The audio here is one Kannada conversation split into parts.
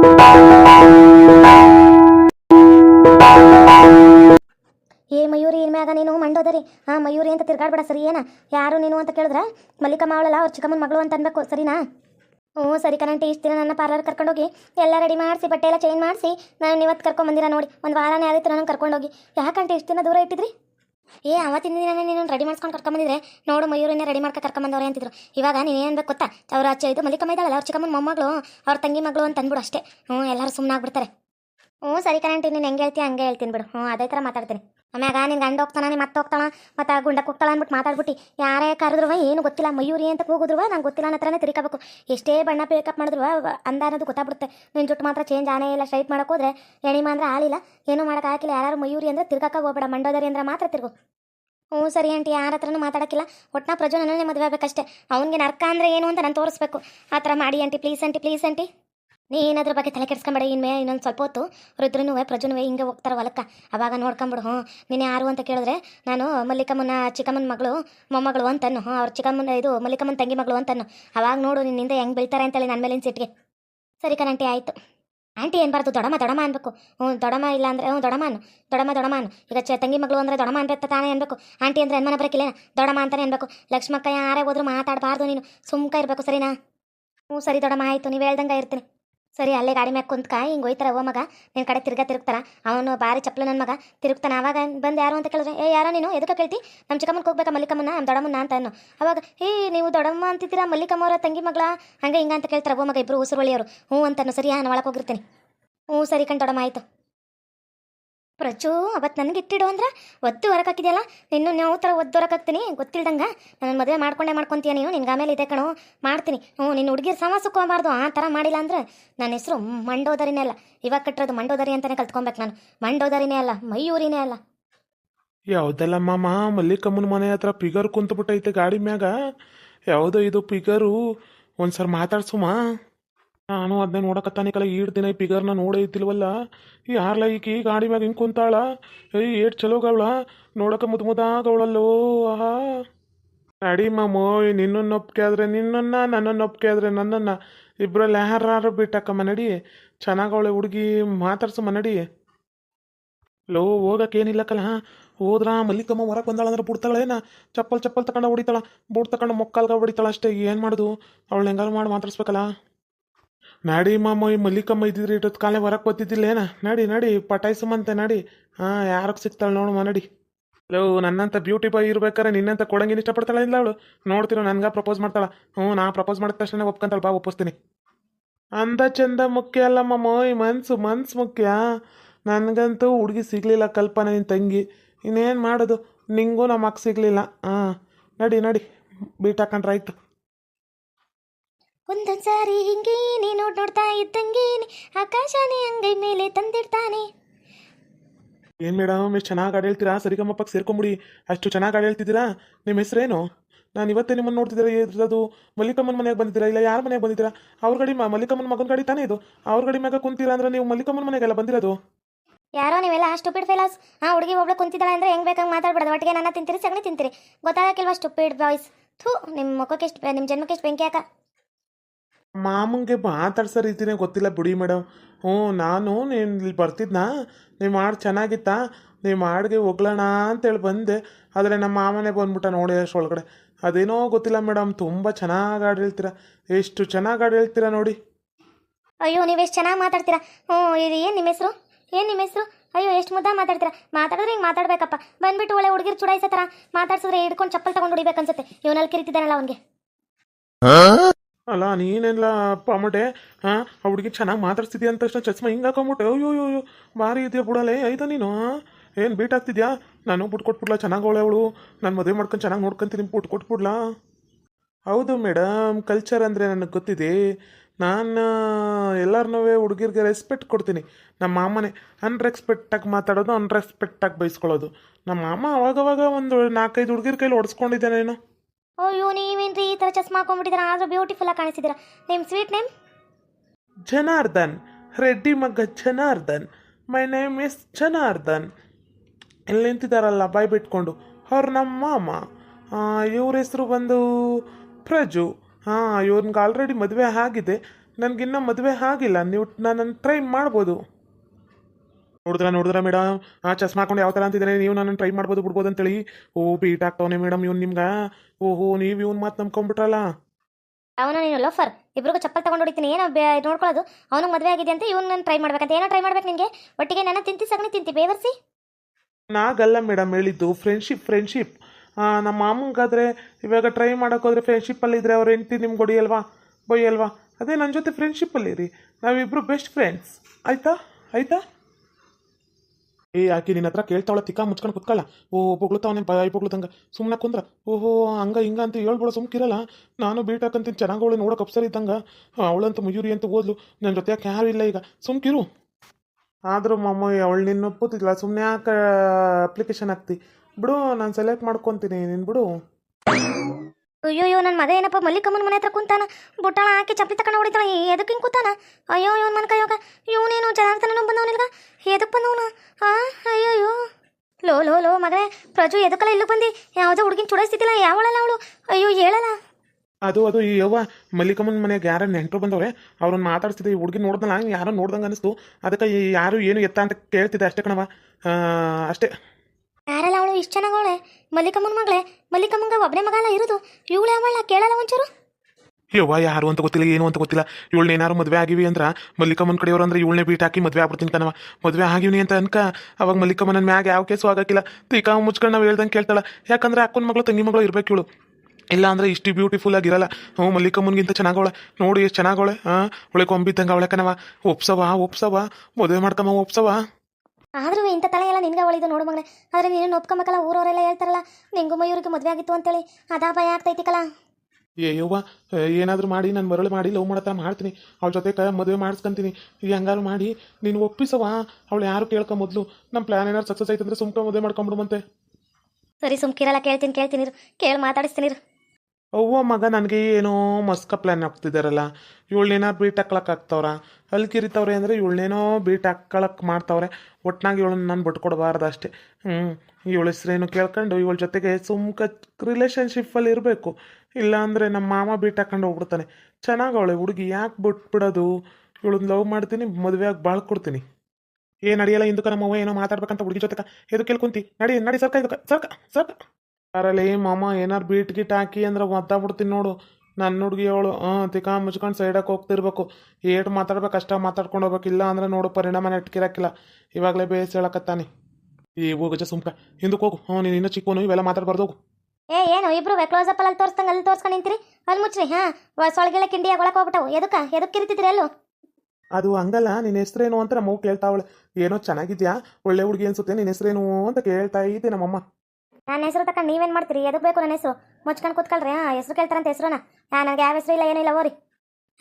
ಏ ಮಯೂರಿ ಇನ್ ಮ್ಯಾಗ ನೀನು? ಮಂಡೋದರಿ ಹಾ ಮಯೂರಿ ಅಂತ ತಿರ್ಗಾಡ್ಬೇಡ, ಸರಿ ಏನ? ಯಾರು ನೀನು ಅಂತ ಕೇಳಿದ್ರ? ಮಲ್ಲಿಕಮ್ಮ ಮಾವಳಲ್ಲ ಅವ್ರ ಚಿಕ್ಕಮ್ಮನ ಮಗಳು ಅಂತ ಅನ್ಬೇಕು, ಸರಿನಾ? ಹ್ಞೂ, ಸರಿ ಕಣಂಟಿ ಇಷ್ಟು ದಿನ ನನ್ನ ಪಾರ್ಲರ್ ಕರ್ಕೊಂಡೋಗಿ ಎಲ್ಲ ರೆಡಿ ಮಾಡಿಸಿ, ಬಟ್ಟೆ ಎಲ್ಲ ಚೇಂಜ್ ಮಾಡಿಸಿ, ನಾನು ಇವತ್ತು ಕರ್ಕೊಂಬಂದಿರ ನೋಡಿ. ಒಂದು ವಾರನೇ ಆಗಿತ್ತು ನಾನು ಕರ್ಕೊಂಡೋಗಿ ಯಾಕಂಟಿ ಇಷ್ಟು ದಿನ ದೂರ ಇಟ್ಟಿದ್ರಿ? ಏ, ಅವತ್ತಿನ ದಿನ ನೀನು ರೆಡಿ ಮಾಡ್ಸ್ಕೊಂಡು ಕರ್ಕೊಂಬಂದಿದ್ರೆ ನೋಡು ಮಯೂರನ್ನೇ ರೆಡಿ ಮಾಡ್ಕೊ ಕರ್ಕೊಂಬಂದವ್ರೆ ಅಂತಿದ್ರು. ಇವಾಗ ನೀನು ಬೇಕು ಗೊತ್ತಾ? ಅವ್ರ ಅಚ್ಚ ಇದು ಮಲ್ಲಿಕಮ್ಮ ಇದ್ದಾಳಲ್ಲ, ಅವ್ರ ಚಿಕ್ಕಮ್ಮನ ಮೊಮ್ಮಗಳು, ಅವ್ರ ತಂಗಿ ಮಗಳು ಅಂತ ಅಂದ್ಬಿಡು ಅಷ್ಟೇ. ಹ್ಞೂ ಎಲ್ಲರೂ ಸುಮ್ಮನೆ ಆಗ್ಬಿಡ್ತಾರೆ ಹ್ಞೂ ಸರಿ ಕರೆಂಟ್ ನೀನು ಹೆಂಗೆ ಹೇಳ್ತೀಯ ಹಂಗೆ ಹೇಳ್ತೀನಿ ಬಿಡು. ಹ್ಞೂ ಅದೇ ಥರ ಮಾತಾಡ್ತೀನಿ. ಆಮ್ಯಾಗ ನಿನ್ನ ಗಂಡ ಹೋಗ್ತಾನ ನೀ ಮತ್ತೆ ಹೋಗ್ತಾಳ, ಮತ್ತೆ ಗುಂಡಕ್ಕೆ ಹೋಗ್ತಾಳ ಅಂದ್ಬಿಟ್ಟು ಮಾತಾಡ್ಬಿಟ್ಟು, ಯಾರೇ ಕರೆದ್ರು ಏನು ಗೊತ್ತಿಲ್ಲ, ಮಯೂರಿ ಅಂತ ಹೋಗುದ್ರು ನಂಗೆ ಗೊತ್ತಿಲ್ಲ ಅನ್ನೋ ಹತ್ರನೇ ತಿರ್ಕೋಬೇಕು ಎಷ್ಟೇ ಬಣ್ಣ ಪೇಕಪ್ ಮಾಡಿದ್ರು ಅಂದ ಅನ್ನೋದು ಗೊತ್ತಾಗ್ಬಿಡುತ್ತೆ. ನಿನ್ನ ಜುಟ್ಟು ಮಾತ್ರ ಚೇಂಜ್ ಆನೇ ಇಲ್ಲ ಸ್ಟ್ರೈಟ್ ಮಾಡಕ್ಕೆ ಹೋದ್ರೆ ಎಣಿಮ ಅಂದ್ರೆ ಆಳಿಲ್ಲ, ಏನೂ ಹಾಕಿಲ್ಲ ಯಾರು ಮಯೂರಿ ಅಂದ್ರೆ ತಿರ್ಗಕ್ಕೆ ಹೋಗ್ಬೇಡ, ಮಂಡೋದರಿ ಅಂದ್ರೆ ಮಾತ್ರ ತಿರ್ಗು. ಹ್ಞೂ ಸರಿ ಆಂಟಿ, ಯಾರ ಹತ್ರನೂ ಮಾತಾಡೋಕ್ಕಿಲ್ಲ ಒಟ್ಟನ ಪ್ರಜು ನನ್ನೇ ಮದುವೆ ಆಗಬೇಕಷ್ಟೇ, ಅವ್ನಿಗೆ ನರ್ಕ ಅಂದರೆ ಏನು ಅಂತ ನಾನು ತೋರಿಸ್ಬೇಕು. ಆ ಥರ ಮಾಡಿ aunty please aunty please aunty. ನೀನು ಏನಾದ್ರ ಬಗ್ಗೆ ತಲೆ ಕೆಡ್ಸ್ಕೊಂಬೇಡ ಇನ್ಮೇ ಇನ್ನೊಂದು ಸ್ವಲ್ಪ ಹೊತ್ತು ರುದ್ರನೂ ಪ್ರಜುನೂ ಹಿಂಗೆ ಹೋಗ್ತಾರ ಹೊಲಕ್ಕೆ ಅವಾಗ ನೋಡ್ಕೊಂಬಿಡು, ಹ್ಞೂ. ನೀನು ಯಾರು ಅಂತ ಕೇಳಿದ್ರೆ ನಾನು ಮಲ್ಲಿಕಮ್ಮನ ಚಿಕ್ಕಮ್ಮನ ಮಗಳು, ಮೊಮ್ಮಗಳು ಅಂತನು ಹ್ಞೂ, ಅವ್ರ ಚಿಕ್ಕಮ್ಮನ ಇದು ಮಲ್ಲಿಕಮ್ಮನ ತಂಗಿ ಮಗಳು ಅಂತನು ಅವಾಗ ನೋಡು ನಿನ್ನಿಂದ ಹೆಂಗೆ ಬೀಳ್ತಾರೆ ಅಂತೇಳಿ ನನ್ನ ಮೇಲಿನ ಸಿಟ್ಟಿಗೆ ಸರಿ ಕಣಂಟಿ ಆಯಿತು. ಆಂಟಿ ಏನ್ಬಾರ್ದು ದೊಡಮ ದೊಡಮ ಅನ್ಬೇಕು. ಹ್ಞೂ ದೊಡಮ ಇಲ್ಲ ಅಂದರೆ, ಹ್ಞೂ ದೊಡಮ ಅನ್ನು ದೊಡಮ ದೊಡಮ ಅನ್ನು ಈಗ ಚ ತಂಗಿ ಮಗಳು ಅಂದರೆ ದೊಡಮ ಅನ್ಬೇಕು ತಾನೇ ಅನ್ಬೇಕು. ಆಂಟಿ ಅಂದರೆ ಅನ್ಮನ ಬರಕಿಲ್ಲ ದೊಡಮ ಅಂತಾನೆ ಅನ್ಬೇಕು. ಲಕ್ಷ್ಮಕ್ಕ ಯಾರೇ ಹೋದ್ರು ಮಾತಾಡಬಾರ್ದು ನೀನು. ಸುಮ್ಕ ಇರಬೇಕು, ಸರಿನಾ? ಹ್ಞೂ, ಸರಿ ದೊಡಮ ಆಯಿತು. ನೀವು ಹೇಳ್ದಂಗೆ ಇರ್ತೀನಿ. ಸರಿ, ಅಲ್ಲೇ ಗಾಡಿ ಮ್ಯಾಗ ಕುಂತ್ಕ, ಹಿಂಗೆ ಹೋಯ್ತಾರ ಓ ಮಗ ನಿನ್ನ ಕಡೆ ತಿರ್ಗಾ ತಿರುಗ್ತಾರ. ಅವನು ಬಾರಿ ಚಪ್ಪಲು ನನ್ನ ಮಗ, ತಿರುಗ್ತಾನ. ಅವಾಗ ಬಂದು ಯಾರು ಅಂತ ಕೇಳಿದ್ರೆ, ಏ, ಯಾರೋ ನೀನು? ಎದಕ್ಕೆ ಕೇಳ್ತಿ? ನಮ್ಮ ಚಿಕ್ಕಮ್ಮನ ಹೋಗ್ಬೇಕಾ ಮಲ್ಲಿಕಮ್ಮನ ನಮ್ಮ ದೊಡಮ್ಮನ ಅಂತ ಅನ್ನು ಅವಾಗ, ಏ, ನೀವು ದೊಡಮ್ಮ ಅಂತಿದ್ದೀರಾ, ಮಲ್ಲಿಕಮ್ಮ ಅವರ ತಂಗಿ ಮಗಳ? ಹಂಗೆ ಹಿಂಗೆ ಅಂತ ಕೇಳ್ತಾರೆ, ಓ ಮಗ ಇಬ್ಬರು ಉಸುರುಳಿಯವರು ಹ್ಞೂ ಅಂತ ಸರಿ ನಾನು ಒಳಗೆ ಹೋಗಿರ್ತೀನಿ. ಹ್ಞೂ, ಸರಿ ಕಣ್ ದೊಡಮ್ಮ ಆಯಿತು. ಪ್ರಚು ಅವತ್ತು ನನಗೆ ಇಟ್ಟಿಡು ಅಂದ್ರೆ ಒದ್ದು ಹೊರಕಾಕಿದೆಯಲ್ಲ? ಇನ್ನು ಯಾವ ಥರ ಒದ್ದು ಹೊರಕಾಕ್ತೀನಿ, ಗೊತ್ತಿಲ್ದಂಗೆ. ನನ್ನ ಮದುವೆ ಮಾಡ್ಕೊಂಡೆ ಮಾಡ್ಕೊತೀಯ ನೀವು ನಿನ್ಗೆ ಆಮೇಲೆ ಇದೆ ಕಣೋ, ಮಾಡ್ತೀನಿ. ಹ್ಞೂ ನಿನ್ನ ಹುಡುಗಿರ್ ಸಮಾಸಕ್ಕೆ ಹೋಗಬಾರ್ದು ಆ ಥರ ಮಾಡಿಲ್ಲ ಅಂದ್ರೆ ನನ್ನ ಹೆಸರು ಮಂಡೋದರಿನೇ ಅಲ್ಲ. ಇವಾಗ ಕಟ್ಟಿರೋದು ಮಂಡೋದರಿ ಅಂತಲೇ ಕಲ್ತ್ಕೊಬೇಕು ನಾನು. ಮಂಡೋದರಿನೇ ಅಲ್ಲ, ಮೈಯೂರಿನೇ ಅಲ್ಲ. ಯಾವುದಲ್ಲ ಮಾಮ, ಮಲ್ಲಿಕಮ್ಮನ ಮನೆ ಹತ್ರ ಪಿಗರ್ ಕುಂತ್ಬಿಟ್ಟೈತೆ ಗಾಡಿ ಮ್ಯಾಗ? ಯಾವುದೋ ಇದು ಪಿಗರು. ಒಂದ್ಸರಿ ಮಾತಾಡ್ಸುಮ ನಾನು ಅದನ್ನ ನೋಡಕತ್ತಾನೆ ಕಲ, ಈಡ್ ದಿನ ಈ ಪಿಗರ್ನ ನೋಡೈತಿಲ್ವಲ್ಲ ಈ ಹಾರ್ಲ ಈಕಿ ಗಾಡಿ ಮ್ಯಾಗ ಹಿಂಗೆ ಕುಂತಾಳ? ಏಯ್ ಏಟ್ ಚಲೋ ಚಲೋಗವಳ ನೋಡಕ ಮುದ್ ಮುದಾಗವಳಲ್ಲೋ ಆಹಾ. ಅಡಿ ಮಾಮೋಯ್, ನಿನ್ನನ್ನು ಒಪ್ಕೆ ಆದ್ರೆ ನಿನ್ನನ್ನ ನನ್ನನ್ನು ಒಪ್ಪಿಗೆ ಆದ್ರೆ ನನ್ನನ್ನು. ಇಬ್ಬರಲ್ಲಿ ಯಾರು ಬಿಟ್ಟಕ್ಕಮ್ಮ ನಡಿ ಚೆನ್ನಾಗವಳೆ ಹುಡುಗಿ ಮಾತಾಡ್ಸಮ್ಮ ನಡಿ. ಲೋ ಹೋಗಕ್ಕೇನಿಲ್ಲಕ್ಕಲ್ಲ ಹೋದ್ರ, ಮಲ್ಲಿಕಮ್ಮ ಹೊರಗೆ ಬಂದಾಳಂದ್ರೆ ಬಿಡ್ತಾಳೇನ? ಚಪ್ಪಲ್ ಚಪ್ಪಲ್ ತಗೊಂಡು ಹೊಡಿತಾಳ ಬೂಟ್ ತಗೊಂಡು ಮೊಕ್ಕಾಲ್ಗ ಹೊಡಿತಾಳ ಅಷ್ಟೇ, ಏನು ಮಾಡೋದು? ಅವಳು ಹೆಂಗಾರು ಮಾಡಿ ಮಾತಾಡ್ಸ್ಬೇಕಲ್ಲ? ನಡಿ ಮಾಮ, ಈ ಮಲ್ಲಿಕಮ್ಮ ಇದ್ದಿದ್ರೆ ಇಟ್ಟೊತ್ತು ಕಾಲೇ ಹೊರಗೆ ಏನ? ನಡಿ ನಡಿ ಪಟಾಯಿಸಮಂತೆ ನಡಿ. ಹಾಂ ಯಾರಿಗೆ ಸಿಗ್ತಾಳೆ ನೋಡಮ್ಮ ನಡಿ ಲೋ, ನನ್ನಂತ ಬ್ಯೂಟಿ ಬಾಯ್ ಇರ್ಬೇಕಾರೆ ನಿನ್ನಂತ ಕೊಡಂಗಿನ ಇಷ್ಟಪಡ್ತಾಳೆ ಇಲ್ಲ ಅವಳು? ನೋಡ್ತಿರೋ ನನ್ಗ ಪ್ರಪೋಸ್ ಮಾಡ್ತಾಳ? ಹ್ಞೂ, ನಾ ಪ್ರಪೋಸ್ ಮಾಡಿದ ತಕ್ಷಣ ಒಪ್ಕೊಂತಾಳೆ ಬಾ, ಒಪ್ಪಿಸ್ತೀನಿ. ಅಂದ ಚಂದ ಮುಖ್ಯ ಅಲ್ಲ ಮಾಮೋಯ್ ಮನ್ಸು ಮನ್ಸು ಮುಖ್ಯ. ನನಗಂತೂ ಹುಡುಗಿ ಸಿಗಲಿಲ್ಲ ಕಲ್ಪನೆ ನಿನ್ನ ತಂಗಿ. ಇನ್ನೇನು ಮಾಡೋದು? ನಿಂಗೂ ನಮ್ಮ ಅಕ್ಕ ಸಿಗಲಿಲ್ಲ. ಹಾಂ, ನಡಿ ನಡಿ. ಬೀಟ್ ಹಾಕೊಂಡ್ರೆ ಆಯ್ತು ಒಂದೊಂದ್ ಸಾರಿ ಹಿಂಗೆ ನೋಡ್ ನೋಡ್ತಾ ಇದ್ದಂಗೇನೆ ಆಕಾಶನೇ ಅಂಗೈ ಮೇಲೆ ತಂದಿರ್ತಾನೆ ಏನು ಮೇಡಮ್ ಎಷ್ಟು ಚೆನ್ನಾಗಿ ಆಡ ಹೇಳ್ತೀರಾ? ಸರಿಗಮ್ಮಪ್ಪಕ್ಕೆ ಸೇರ್ಕೊಂಬಿಡಿ. ಅಷ್ಟು ಚೆನ್ನಾಗಿ ಆಡ ಹೇಳ್ತಿದ್ದೀರಾ? ನಿಮ್ಮ ಹೆಸರೇನು? ನಾನು ಇವತ್ತೇ ನಿಮ್ಮನ್ನು ನೋಡ್ತಿದ್ದೀರಾ ಇರೋದು ಮಲ್ಲಿಕಮ್ಮನ ಮನೆಗೆ ಬಂದಿದ್ದೀರಾ ಇಲ್ಲ ಯಾರ ಮನೆಗೆ ಬಂದಿದ್ದೀರಾ? ಅವ್ರ ಗಾಡಿ ಮ- ಮಲ್ಲಿಕಮ್ಮನ ಮಗನ ಗಾಡಿ ತಾನೇ ಇದು? ಅವ್ರ ಗಾಡಿ ಮ್ಯಾಗ ಕುಂತೀರಾ ಅಂದ್ರೆ ನೀವು ಮಲ್ಲಿಕಮ್ಮನ ಮನೆಗೆಲ್ಲ ಬಂದಿರೋದು? ಯಾರೋ ನೀವೆಲ್ಲ ಸ್ಟುಪಿಡ್ ಫೇಲಾಸ್ ಆ ಹುಡುಗಿ ಒಬ್ಳು ಕುಂತಿದ್ದಾಳೆ ಅಂದ್ರೆ ಹೆಂಗ್ ಬೇಕಂಗೆ ಮಾತಾಡ್ಬಿಡೋದು? ಒಟ್ಟಿಗೆ ನನ್ನ ತಿಂತೀರಿ ಸಗಣಿ ತಿಂತೀರಿ. ಗೊತ್ತಾಗಕ್ಕಿಲ್ವಾ ಸ್ಟುಪಿಡ್ ಬಾಯ್ಸ್ ಥೂ ನಿಮ್ಮ ಮುಖಕ್ಕೆ ಎಷ್ಟು ನಿಮ್ಮ ಜನ್ಮಕ್ಕೆ ಎಷ್ಟು ಬೆಂಕಿ ಹಾಕ? ಮಾಮಂಗೆ ಮಾತಾಡ್ಸೋ ರೀತಿನೇ ಗೊತ್ತಿಲ್ಲ ಬಿಡಿ ಮೇಡಮ್. ಹ್ಞೂ ನಾನು ನೀನು ಇಲ್ಲಿ ಬರ್ತಿದ್ನಾ? ನೀವು ಮಾಡಿ ಚೆನ್ನಾಗಿತ್ತಾ? ನೀವು ಮಾಡಿಗೆ ಹೋಗ್ಲಣ ಅಂತೇಳಿ ಬಂದೆ. ಆದರೆ ನಮ್ಮ ಮಾಮನೇ ಬಂದ್ಬಿಟ್ಟ ನೋಡಿ ಅಷ್ಟೊಳಗಡೆ ಅದೇನೋ ಗೊತ್ತಿಲ್ಲ ಮೇಡಮ್ ತುಂಬ ಚೆನ್ನಾಗಿ ಹಾಡು ಹೇಳ್ತೀರಾ. ಎಷ್ಟು ಚೆನ್ನಾಗಿ ಹಾಡು ಹೇಳ್ತೀರಾ ನೋಡಿ. ಅಯ್ಯೋ ನೀವು ಎಷ್ಟು ಚೆನ್ನಾಗಿ ಮಾತಾಡ್ತೀರಾ? ಹ್ಞೂ ಇದು ಏನು ನಿಮ್ಮ ಹೆಸರು? ಏನು ನಿಮ್ಮ ಹೆಸರು? ಅಯ್ಯೋ ಎಷ್ಟು ಮುದ್ದ ಮಾತಾಡ್ತೀರಾ? ಮಾತಾಡಿದ್ರೆ ಹಿಂಗೆ ಮಾತಾಡ್ಬೇಕಪ್ಪ. ಬಂದ್ಬಿಟ್ಟು ಒಳ್ಳೆ ಹುಡುಗಿರು ಚುಡಾಯಿಸೋ ಥರ ಮಾತಾಡ್ಸಿದ್ರೆ ಹಿಡ್ಕೊಂಡು ಚಪ್ಪಲ್ ತಗೊಂಡು ಹೊಡಿಬೇಕನ್ಸುತ್ತೆ. ಇವನಲ್ಲಿ ಕಿರಿತಿದ್ದಾನಲ್ಲ ಅವನಿಗೆ. ಅಲ್ಲ, ನೀನೆಲ್ಲ ಪಾಮಟೆ ಹಾಂ ಆ ಹುಡುಗಿ ಚೆನ್ನಾಗಿ ಮಾತಾಡ್ತಿದ್ಯಾ ಅಂತ ತಕ್ಷಣ ಚಸ್ಮಾ ಹಿಂಗೆ ಹಾಕೊಂಬಿಟ್ಟೆ. ಅಯ್ಯೋ ಅಯ್ಯೋ ಭಾರಿ ಇದೆಯಾ ಬಿಡಲೇ, ಆಯ್ತಾ ನೀನು? ಏನು ಬೀಟ್ ಆಗ್ತಿದ್ಯಾ? ನಾನು ಬಿಟ್ಟು ಕೊಟ್ಬಿಡ್ಲಾ, ಚೆನ್ನಾಗಿ ಅವಳೆ ಅವಳು. ನಾನು ಮದುವೆ ಮಾಡ್ಕೊಂಡು ಚೆನ್ನಾಗಿ ನೋಡ್ಕೊಂತೀನಿ ಬಿಟ್ಟು ಕೊಟ್ಬಿಡ್ಲಾ? ಹೌದು ಮೇಡಮ್, ಕಲ್ಚರ್ ಅಂದರೆ ನನಗೆ ಗೊತ್ತಿದೆ. ನಾನು ಎಲ್ಲರನ್ನೂ ಹುಡುಗಿರಿಗೆ ರೆಸ್ಪೆಕ್ಟ್ ಕೊಡ್ತೀನಿ. ನಮ್ಮ ಮಾಮನೇ ಅನ್ರೆಸ್ಪೆಕ್ಟಾಗಿ ಮಾತಾಡೋದು ಅನ್ರೆಸ್ಪೆಕ್ಟಾಗಿ ಬೈಸ್ಕೊಳ್ಳೋದು. ನಮ್ಮ ಮಾಮ ಅವಾಗವಾಗ ಒಂದು ನಾಲ್ಕೈದು ಹುಡುಗಿರ ಕೈಲಿ ಹೊಡ್ಸ್ಕೊಂಡಿದ್ದಾನೇನು ಅಯ್ಯೋ ನೀವೇನ್ರಿ ಈ ಥರ ಚಸ್ಮಾ ಹಾಕೊಂಡ್ಬಿಟ್ಟಿದ್ದೀರಾ? ಆದರೂ ಬ್ಯೂಟಿಫುಲ್ ಆಗಿ ಕಾಣಿಸಿದ್ದೀರಾ? ನಿಮ್ಮ ಸ್ವೀಟ್ ನೇಮ್ ಜನಾರ್ದನ್. ರೆಡ್ಡಿ ಮಗ Janardhan. My name is Janardhan. ಎಲ್ಲಿ ನಿಂತಿದ್ದಾರಲ್ಲ, ಬಾಯ್ ಬಿಟ್ಕೊಂಡು. ಅವ್ರು ನಮ್ಮ ಮಾಮ. ಇವ್ರ ಹೆಸರು ಬಂದು ಪ್ರಜು. ಹಾಂ ಇವ್ರನ್ಗೆ ಆಲ್ರೆಡಿ ಮದುವೆ ಆಗಿದೆ. ನನಗಿನ್ನೂ ಮದುವೆ ಆಗಿಲ್ಲ. ನೀವು ನಾನು ಟ್ರೈ ಮಾಡ್ಬೋದು. ನೋಡಿದ್ರ ನೋಡಿದ್ರ ಮೇಡಮ್ ಆ ಚಸ್ಮಾ ಹಾಕೊಂಡು ಯಾವ ಥರ ಅಂತಿದ್ದಾನೆ ನೀವು ನನ್ನನ್ನು ಟ್ರೈ ಮಾಡ್ಬೋದು ಬಿಡ್ಬೋದು ಅಂತೇಳಿ ಓ ಬೀಟ್ ಆಗ್ತಾವನೆ ಮೇಡಮ್ ಇವ್ನು ನಿಮ್ಗೆ. ಓಹೋ ನೀವು ಇವ್ನು ಮಾತು ನಂಬ್ಕೊಂಬಿಟ್ರಲ್ಲ? ಅವನು ನೀನು ಲೋಫರ್. ಇಬ್ರಿಗೂ ಚಪ್ಪಲ್ ತಗೊಂಡು ಹೊಡಿತೀನಿ. ಏನೋ ನೋಡ್ಕೊಳ್ಳೋದು? ಅವನಿಗೆ ಮದುವೆ ಆಗಿದೆ ಅಂತ ಇವ್ನು ಟ್ರೈ ಮಾಡ್ಬೇಕಂತ. ಏನೋ ಟ್ರೈ ಮಾಡ್ಬೇಕು ನಿನಗೆ? ಒಟ್ಟಿಗೆ ನಾನು ತಿಂತಿ ಸಗಣಿ ತಿಂತಿ ಬೇವರ್ಸಿ? ನಾಗಲ್ಲ ಮೇಡಮ್ ಹೇಳಿದ್ದು. ಫ್ರೆಂಡ್ಶಿಪ್ ಫ್ರೆಂಡ್ಶಿಪ್ ನಮ್ಮ ಮಾಮಂಗಾದ್ರೆ ಇವಾಗ ಟ್ರೈ ಮಾಡೋಕ್ಕೋದ್ರೆ ಫ್ರೆಂಡ್ಶಿಪ್ಪಲ್ಲಿದ್ದರೆ ಅವ್ರ ಹೆಂಡ್ತಿ ನಿಮ್ಗೆ ಹೊಡಿಯಲ್ವಾ? ಬೊಯ್ಯಲ್ವಾ ಅದೇ ನನ್ನ ಜೊತೆ ಫ್ರೆಂಡ್ಶಿಪ್ಪಲ್ಲಿ ರೀ ನಾವಿಬ್ಬರು ಬೆಸ್ಟ್ ಫ್ರೆಂಡ್ಸ್ ಆಯ್ತಾ? ಆಯ್ತಾ? ಏ, ಆಕಿ ನಿನ್ನ ಹತ್ರ ಕೇಳ್ತಾವಳ, ತಿಕ್ಕ ಮುಚ್ಕೊಂಡು ಕುತ್ಕೊಳ್ಳ. ಓ ಬೊಗ್ಳುತ್ತಾವನೆ ಬಾಯ್ ತಂಗ. ಸುಮ್ಮನೆ ಕುಂದ್ರ. ಓಹೋ, ಹಂಗ ಹಿಂಗ ಅಂತ ಹೇಳ್ಬಿಡೋ ಸುಮ್ಕಿರಲ್ಲ ನಾನು ಬೀಟ್ ಹಾಕಂತೀನಿ, ಚೆನ್ನಾಗಿ ಅವಳು ನೋಡೋಕೆ ಅಪ್ಸರ್ ಇದ್ದಂಗ. ಅವಳಂತ ಮಯೂರಿ ಅಂತ ಓದ್ಲು. ನನ್ನ ಜೊತೆ ಯಾಕೆ ಯಾರು ಇಲ್ಲ ಈಗ? ಸುಮ್ಕಿರು ಆದರೂ ಮಮ್ಮ ಅವಳು ನಿನ್ನ ಒಪ್ಪುತ್ತಿಲ್ಲ ಸುಮ್ಮನೆ ಯಾಕೆ ಅಪ್ಲಿಕೇಶನ್ ಹಾಕ್ತಿ? ಬಿಡು, ನಾನು ಸೆಲೆಕ್ಟ್ ಮಾಡ್ಕೊತೀನಿ, ನೀನು ಬಿಡು. ಅಯ್ಯೋ ನನ್ನ ಮದ ಏನಪ್ಪ ಮಲ್ಲಿಕಮ್ಮನ ಮನೆ ಹತ್ರ ಕುಂತಾನ? ಬುಟ್ಟಾಳ ಹಾಕಿ ಚಪ್ಪಲಿ ತಕೊಂಡು ಹೊಡಿತಾಳ ಎದಕ್ಕೆ ಹಿಂಗೆ ಕೂತಾನ? ಅಯ್ಯೋ ಇವನ್ ಮನ ಕೈಯೋಗ ಇವನೇನು ಜನಾರ್ದನ ಬಂದವನಿಲ್ಗ ಎದಕ್ಕೆ ಬಂದವನ? ಆ, ಅಯ್ಯೋ ಲೋ ಲೋ ಲೋ, ಮಗನೇ, ಪ್ರಜು ಎದಕ್ಕಲ್ಲ ಇಲ್ಲಿ ಬಂದು? ಯಾವುದೋ ಹುಡುಗಿನ ಚುಡಾಯಿಸ್ತಿದ್ದಿಲ್ಲ, ಯಾವಳಲ್ಲ ಅವಳು? ಅಯ್ಯೋ, ಹೇಳಲ್ಲ. ಅದು ಅದು, ಈ ಯವ್ವ, ಮಲ್ಲಿಕಮ್ಮನ ಮನೆಗೆ ಯಾರ ನೆಂಟರು ಬಂದವ್ರೆ, ಅವ್ರನ್ನ ಮಾತಾಡ್ತಿದ್ದೆ ಈ ಹುಡುಗಿ ನೋಡ್ದಲ್ಲ ಯಾರೋ ನೋಡ್ದಂಗೆ ಅನಿಸ್ತು ಅದಕ್ಕೆ ಯಾರು ಏನು ಎತ್ತ ಅಂತ ಕೇಳ್ತಿದ್ದೆ ಅಷ್ಟೇ ಕಣವ ಅಷ್ಟೇ. ಯಾರಲ್ಲ ಅವಳು ಇಷ್ಟು ಚೆನ್ನಾಗವಳೆ ಮಲ್ಲಿಕಮ್ಮನ ಮಗಳೇ? ಮಲ್ಲಿಕಮ್ಮಂಗ ಒಬ್ಬನೇ ಮಗ ಇರೋದು. ಇವಳು ಅವಳ ಕೇಳಲ್ಲ ಒಂಚೂರು? ಯವ್ವ, ಯಾರು ಅಂತ ಗೊತ್ತಿಲ್ಲ, ಏನು ಅಂತ ಗೊತ್ತಿಲ್ಲ. ಇವಳನ್ನ ಏನಾರು ಮದುವೆ ಆಗಿವಿ ಅಂದ್ರೆ ಮಲ್ಲಿಕಮ್ಮನ ಕಡೆಯವ್ರು ಅಂದ್ರೆ ಇವಳನ್ನೇ ಬೀಟ್ ಹಾಕಿ ಮದುವೆ ಆಗ್ಬಿಡ್ತೀನಿ ಕಣವ ಮದುವೆ ಆಗಿವಿ ಅಂತ ಅನ್ಕ, ಅವಾಗ ಮಲ್ಲಿಕಮ್ಮನ ಮ್ಯಾಗ ಯಾವ ಕೇಸು ಆಗಕ್ಕಿಲ್ಲ. ತೀಕ ಮುಚ್ಕೊಂಡು ನಾವು ಹೇಳ್ದಂಗೆ ಕೇಳ್ತಾಳ. ಯಾಕಂದ್ರೆ ಅಕ್ಕನ ಮಗಳು, ತಂಗಿ ಮಗಳು ಇರ್ಬೇಕು ಇವಳು. ಇಲ್ಲ ಅಂದ್ರೆ ಇಷ್ಟು ಬ್ಯೂಟಿಫುಲ್ ಆಗಿರಲ್ಲ. ಹ್ಞೂ, ಮಲ್ಲಿಕಮ್ಮನಿಗಿಂತ ಚೆನ್ನಾಗವಳೆ ನೋಡಿ ಎಷ್ಟು ಚೆನ್ನಾಗವಳೆ ಹಾಂ ಒಳಗೆ ಕೊಂಬಿದ್ದಂಗೆ ಅವಳೆ ಕಣವ ಒಪ್ಸವ ಒಪ್ಸವ ಮದುವೆ ಮಾಡ್ಕಮ್ಮ ಒಪ್ಸವ ಆದ್ರೂ ಇಂಥ ತಲೆ ಎಲ್ಲ ನಿನ್ಗೆ ಒಳಿದು ನೋಡು ಮಗನೇ. ಆದ್ರೆ ನೀನು ಒಪ್ಕೊಂಬೇಕಲ್ಲ ಊರವರೆಲ್ಲ ಹೇಳ್ತಾರಲ್ಲ ನಿಂಗು ಮಯೂರಿಗೆ ಮದುವೆ ಆಗಿತ್ತು ಅಂತೇಳಿ. ಅದಾ ಭಯ ಆಗ್ತೈತಿಕಲ್ಲ. ಏ ಯವ್ವ ಏನಾದರೂ ಮಾಡಿ ನಾನು ಮರಳು ಮಾಡಿ ಲವ್ ಮಾಡತ್ತ ಮಾಡ್ತೀನಿ. ಅವಳ ಜೊತೆ ಕ ಮದುವೆ ಮಾಡಿಸ್ಕೊಂತೀನಿ. ಈಗ ಹೆಂಗಾರು ಮಾಡಿ ನೀನು ಒಪ್ಪಿಸವ ಅವಳು ಯಾರು ಕೇಳ್ಕೊ ಮೊದ್ಲು? ನಮ್ಮ ಪ್ಲ್ಯಾನ್ ಏನಾರು ಸಕ್ಸಸ್ ಆಯ್ತಂದ್ರೆ ಸುಮ್ಕ ಮದುವೆ ಮಾಡ್ಕೊಂಬಿಡುವಂತೆ ಸರಿ ಸುಮ್ಕಿರಲ್ಲ ಕೇಳ್ತೀನಿ ಕೇಳ್ತೀನಿ. ಕೇಳಿ ಮಾತಾಡಿಸ್ತೀನಿ. ಅವ್ವ ಮಗ ನನಗೆ ಏನೋ ಮಸ್ಕ ಪ್ಲ್ಯಾನ್ ಹಾಕ್ತಿದ್ದಾರಲ್ಲ ಇವಳನ್ನೇನಾರು ಬೀಟ್ ಹಾಕ್ಳಕ್ಕೆ ಹಾಕ್ತವ್ರ. ಅಲ್ಲಿ ಕಿರಿತವ್ರೆ ಅಂದರೆ ಇವಳನ್ನೇನೋ ಬೀಟ್ ಹಾಕ್ಕೊಳಕ್ಕೆ ಮಾಡ್ತವ್ರೆ. ಒಟ್ನಾಗಿ ಇವಳನ್ನ ನಾನು ಬಿಟ್ಕೊಡ್ಬಾರ್ದು ಅಷ್ಟೇ. ಹ್ಞೂ ಇವಳ ಹೆಸ್ರೇನು ಕೇಳ್ಕೊಂಡು ಇವಳ ಜೊತೆಗೆ ಸುಮ್ಕ ರಿಲೇಷನ್ಶಿಪ್ಪಲ್ಲಿ ಇರಬೇಕು. ಇಲ್ಲಾಂದರೆ ನಮ್ಮ ಮಾಮ ಬೀಟ್ ಹಾಕ್ಕೊಂಡು ಹೋಗ್ಬಿಡ್ತಾನೆ. ಚೆನ್ನಾಗಿ ಅವಳೆ, ಹುಡುಗಿ ಯಾಕೆ ಬಿಟ್ಬಿಡೋದು? ಇವಳನ್ನ ಲವ್ ಮಾಡ್ತೀನಿ, ಮದುವೆ ಆಗಿ ಬಾಳ್ ಕೊಡ್ತೀನಿ ಏ, ನಡೆಯಲ್ಲ ಹಿಂದಕ್ಕೆ ನಮ್ಮ ಅವ್ವ ಏನೋ ಮಾತಾಡ್ಬೇಕಂತ ಹುಡುಗಿ ಜೊತೆಗೆ ಎದು ಕೇಳ್ಕೊಂತಿ ನಡಿ ನಡಿ, ಸರ್ಕ ಇದಕ್ಕೆ ಸರ್ಕ ಸರ್ಕ. ಅರಲ್ಲಿ ಮಾಮ ಏನಾರು ಬೀಟ್ ಗಿಟ್ ಹಾಕಿ ಅಂದ್ರೆ ಮಾತಾಡ್ಬಿಡ್ತೀನಿ ನೋಡು. ನನ್ನ ಹುಡುಗಿ ಅವಳು ಹಾಂ ತಿಕಾ ಮುಚ್ಕೊಂಡು ಸೈಡಕ್ಕೆ ಹೋಗ್ತಿರ್ಬೇಕು. ಏಟು ಮಾತಾಡ್ಬೇಕು ಅಷ್ಟ ಮಾತಾಡ್ಕೊಂಡು ಹೋಗ್ಬೇಕು. ಇಲ್ಲ ಅಂದ್ರೆ ನೋಡು ಪರಿಣಾಮ ನೆಟ್ಕಿರಕ್ಕಿಲ್ಲ ಇವಾಗಲೇ ಬೇಸ್ ಹೇಳಕತ್ತಾನೆ. ಈ ಹೋಗಜ ಸುಮ್ಕ. ಹಿಂದಕ್ಕೆ ಹೋಗು. ಹ್ಞೂ ನೀನು ಇನ್ನೂ ಚಿಕ್ಕವನು ಇವೆಲ್ಲ ಮಾತಾಡ್ಬಾರ್ದು ಹೋಗು. ಏ ಏನು ಇಬ್ರು ಕ್ಲೋಸ್ ಅಪ್ ಅಲ್ಲಿ ತೋರಿಸ್ತಂಗೆ ಅಲ್ಲಿ ತೋರ್ಸ್ಕೊಂಡು ನಿಂತಿರಿ? ಅಲ್ಲಿ ಮುಚ್ಚ್ರಿ ಹಾಂ. ಸೊಳಗೆಲ್ಲ ಕಿಂಡಿ ಒಳಗೆ ಹೋಗ್ಬಿಟ್ಟವು. ಎದಕ್ಕ? ಎದಕ್ಕೆ ಕಿರಿತಿದ್ರಿ ಎಲ್ಲೋ ಅದು ಹಂಗಲ್ಲ ನಿನ್ನ ಹೆಸ್ರೇನು ಅಂತ ನಮ್ಮವ್ ಕೇಳ್ತಾವಳೆ. ಏನೋ ಚೆನ್ನಾಗಿದ್ಯಾ? ಒಳ್ಳೆ ಹುಡುಗಿ ಅನ್ಸುತ್ತೆ ನಿನ್ನ ಹೆಸ್ರೇನು ಅಂತ ಕೇಳ್ತಾ ಇದ್ದೆ ನಮ್ಮಮ್ಮ. ನನ್ನ ಹೆಸರು ತಕೊಂಡು ನೀವೇನು ಮಾಡ್ತೀರಿ? ಎದಕ್ಕೆ ಬೇಕು ನನ್ನ ಹೆಸರು? ಮುಚ್ಕೊಂಡು ಕೂತ್ಕೊಳ್ರಿ. ಹಾಂ, ಹೆಸರು ಕೇಳ್ತಾರಂತ ಹೆಸರುನ ಹಾಂ ನನಗೆ ಯಾವ ಹೆಸರು ಇಲ್ಲ ಏನಿಲ್ಲ ಓರಿ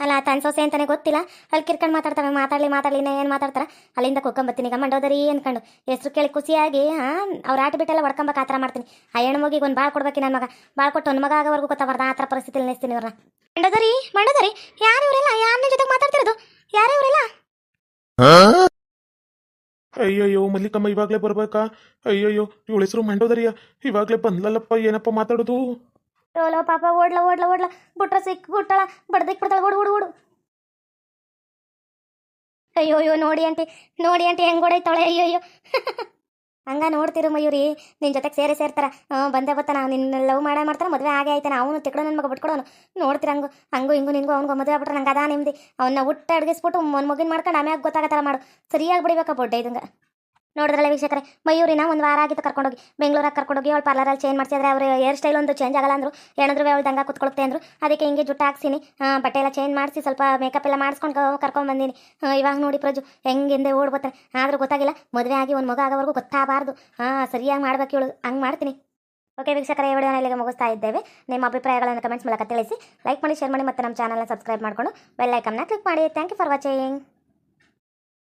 ಅಲ್ಲ ತನ್ನ ಸೊಸೆ ಅಂತಲೇ ಗೊತ್ತಿಲ್ಲ. ಅಲ್ಲಿ ಕಿರ್ಕೊಂಡು ಮಾತಾಡ್ತಾರೆ ಮಾತಾಡಲಿ ಮಾತಾಡಲಿ ಏನು ಮಾತಾಡ್ತಾರೆ? ಅಲ್ಲಿಂದ ಕುಕ್ಕೊಂಬತ್ತೀನಿ ಈಗ ಮಂಡೋದರಿ ಅನ್ಕೊಂಡು ಹೆಸರು ಕೇಳಿ ಖುಷಿಯಾಗಿ, ಹಾಂ, ಅವ್ರು ಆಟ ಬಿಟ್ಟೆಲ್ಲ ಹೊಡ್ಕೊಂಬಕ್ಕೆ ಆ ಥರ ಮಾಡ್ತೀನಿ. ಆ ಹೆಣ್ಣು ಮಗಿಗೆ ಒಂದು ಭಾಳ ಕೊಡ್ಬೇಕು ನನ್ನ ಮಗ. ಭಾಳ ಕೊಟ್ಟು ಒಂದು ಮಗ ಆಗೋವರೆಗೂ ಗೊತ್ತಾಗ್ಬಾರ್ದು. ಆ ಥರ ಪರಿಸ್ಥಿತಿಲಿ ನೆನೆಸ್ತೀನಿ ಇವ್ರನ್ನ. ಮಂಡೋದರಿ ಮಂಡೋದರಿ. ಯಾರು ಇವರೆಲ್ಲ? ಯಾರನ್ನ ಜೊತೆಗೆ ಮಾತಾಡ್ತಿರೋದು? ಯಾರು ಇವರೆಲ್ಲ? ಅಯ್ಯಯ್ಯೋ, ಮಲ್ಲಿಕಮ್ಮ, ಇವಾಗಲೇ ಬರ್ಬೇಕಾ? ಅಯ್ಯಯ್ಯೋ, ಇವಳ ಹೆಸರು ಮಂಡೋದರಿಯ? ಇವಾಗಲೇ ಬಂದ್ಲಲ್ಲಪ್ಪ, ಏನಪ್ಪ ಮಾತಾಡೋದು? ಲೋ ಪಾಪ, ಓಡ್ಲ ಓಡ್ಲ ಓಡ್ಲ. ಬುಟ್ರ ಸಿಕ್, ಬುಟ್ಟಳ, ಬಡ್ದಿಕ್ ಬಿಡ್ತಾಳ, ಓಡು ಓಡು ಓಡು. ಅಯ್ಯೋ ನೋಡಿ ಆಂಟಿ ನೋಡಿ ಆಂಟಿ, ಹೆಂಗ್ ಓಡೈತಾಳೆ ಅಯ್ಯೋ ಅಯ್ಯೋ ಹಂಗ ನೋಡ್ತಿರು ಮಯೂರಿ, ನಿನ್ ಜೊತೆಗೆ ಸೇರಿ ಸೇರ್ತಾರ ಬಂದೆ ಬರ್ತಾನ ನಿನ್ನ ಲವ್ ಮಾಡೇ ಮಾಡ್ತಾನ, ಮದುವೆ ಆಗೇ ಆಯ್ತಾನ, ಅವನು ತಿಕ್ಕಡೋ ನನ್ನ ಮಗ ಬಿಟ್ಕೊಡೋನು. ನೋಡ್ತಿರ ಹಂಗು ಹಂಗು ಹಿಂಗು ನಿಂಗು ಅವ್ನಿಗೆ ಮದುವೆ ಆಗ್ಬಿಟ್ರೆ ನಂಗೆ ಅದಾ ನಿಮ್ದು. ಅವನ್ನ ಹುಟ್ಟ ಅಡ್ಗಿಸ್ಬಿಟ್ಟು ಮೊನ್ ಮಗಿನ ಮಾಡ್ಕೊಂಡು ಆಮ್ಯಾಗ ಗೊತ್ತಾಗತ್ತಾರ ಮಾಡು. ಸರಿಯಾಗಿ ಬಿಡಿಬೇಕ ಬೊಡ್ಡೆ ಇದಂಗ ನೋಡಿದ್ರಲ್ಲ ವೀಕ್ಷಕರೇ, ಮಯೂರಿನ ಒಂದು ವಾರ ಆಗಿತ್ತು ಕರ್ಕೊಂಡೋಗಿ. ಬೆಂಗಳೂರಾಗ ಕರ್ಕೊಂಡೋಗಿ ಅವಳು ಪಾರ್ಲರಲ್ಲಿ ಚೇಂಜ್ ಮಾಡಿಸಿದ್ರೆ ಅವ್ರು ಹೇರ್ ಸ್ಟೈಲ್ ಒಂದು ಚೇಂಜ್ ಆಗಲ್ಲ ಅಂದ್ರು. ಏನಾದ್ರು ಅವಳು ದಂಗ ಕುತ್ಕೊಳುತ್ತೆ ಅಂದರು. ಅದಕ್ಕೆ ಹಿಂಗೆ ಜುಟ್ಟು ಹಾಕ್ಸಿನಿ. ಬಟ್ಟೆ ಎಲ್ಲ ಚೇಂಜ್ ಮಾಡಿಸಿ ಸ್ವಲ್ಪ ಮೇಕಪ್ ಎಲ್ಲ ಮಾಡಿಸ್ಕೊಂಡು ಕರ್ಕೊಂಡು ಬಂದೀನಿ. ಇವಾಗ ನೋಡಿ ಪ್ರಜು, ಹೆಂಗೆ ಹಿಂದೆ ಓಡ್ಬೋತಾರೆ ಆದ್ರೂ ಗೊತ್ತಾಗಿಲ್ಲ, ಮದುವೆ ಆಗಿ ಒಂದು ಮಗ ಆಗೋವರೆಗೂ ಗೊತ್ತಾಗಬಾರ್ದು. ಹಾಂ ಸರಿಯಾಗಿ ಮಾಡ್ಬೇಕು ಇವಳು. ಹಂಗೆ ಮಾಡ್ತೀನಿ. ಓಕೆ ವೀಕ್ಷಕರೇ ವಿಡಿಯೋನ ಇಲ್ಲಿಗೆ ಮುಗಿಸ್ತಾ ಇದ್ದೇವೆ. ನಿಮ್ಮ ಅಭಿಪ್ರಾಯಗಳನ್ನು ಕಮೆಂಟ್ಸ್ ಮೂಲಕ ತಿಳಿಸಿ. ಲೈಕ್ ಮಾಡಿ ಶೇರ್ ಮಾಡಿ ಮತ್ತು ನಮ್ಮ ಚಾನಲ್ನ ಸಬ್ಸ್ಕ್ರೈಬ್ ಮಾಡಿಕೊಂಡು ಬೆಲ್ ಐಕನ್ನ ಕ್ಲಿಕ್ ಮಾಡಿ. Thank you for watching